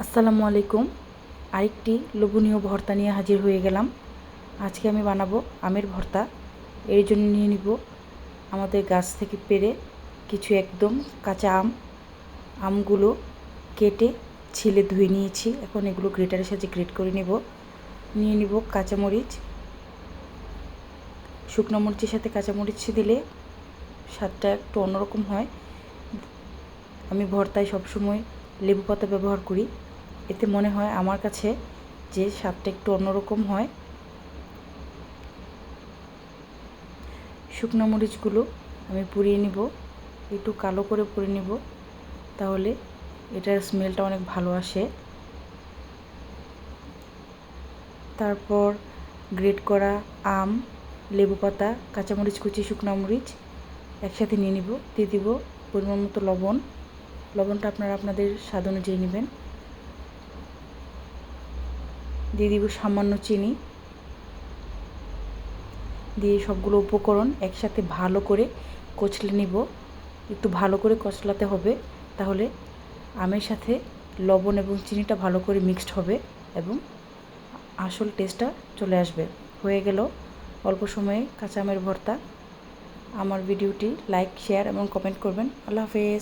আসসালামু আলাইকুম। আরেকটি লোভনীয় ভর্তা নিয়ে হাজির হয়ে গেলাম। আজকে আমি বানাবো আমের ভর্তা। এর জন্য নিয়ে নিব আমাদের গাছ থেকে পেরে কিছু একদম কাঁচা আম। আমগুলো কেটে ছিলে ধুয়ে নিয়েছি। এখন এগুলো গ্রেটারের সাহায্যে গ্রেট করে নেব। নিয়ে নিব কাঁচামরিচ। শুকনো মরিচের সাথে কাঁচামরিচ দিলে স্বাদটা একটু অন্যরকম হয়। আমি ভর্তায় সবসময় লেবু পাতা ব্যবহার করি। এতে মনে হয় আমার কাছে যে স্বাদটা একটু অন্যরকম হয়। শুকনো মরিচগুলো আমি পুড়িয়ে নিব, একটু কালো করে পুড়ে নিব, তাহলে এটার স্মেলটা অনেক ভালো আসে। তারপর গ্রেট করা আম, লেবু পাতা, কাঁচামরিচ কুচি, শুকনো মরিচ একসাথে নিয়ে নিব, দিয়ে দিব পরিমাণ মতো লবণ। লবণটা আপনারা আপনাদের স্বাদ অনুযায়ী নেবেন। দিয়ে দিব সামান্য চিনি। দিয়ে সবগুলো উপকরণ একসাথে ভালো করে কচলে নিব। একটু ভালো করে কচলাতে হবে, তাহলে আমের সাথে লবণ এবং চিনিটা ভালো করে মিক্সড হবে এবং আসল টেস্টটা চলে আসবে। হয়ে গেল অল্প সময়ে কাঁচা আমের ভর্তা। আমার ভিডিওটি লাইক, শেয়ার এবং কমেন্ট করবেন। আল্লাহ হাফেজ।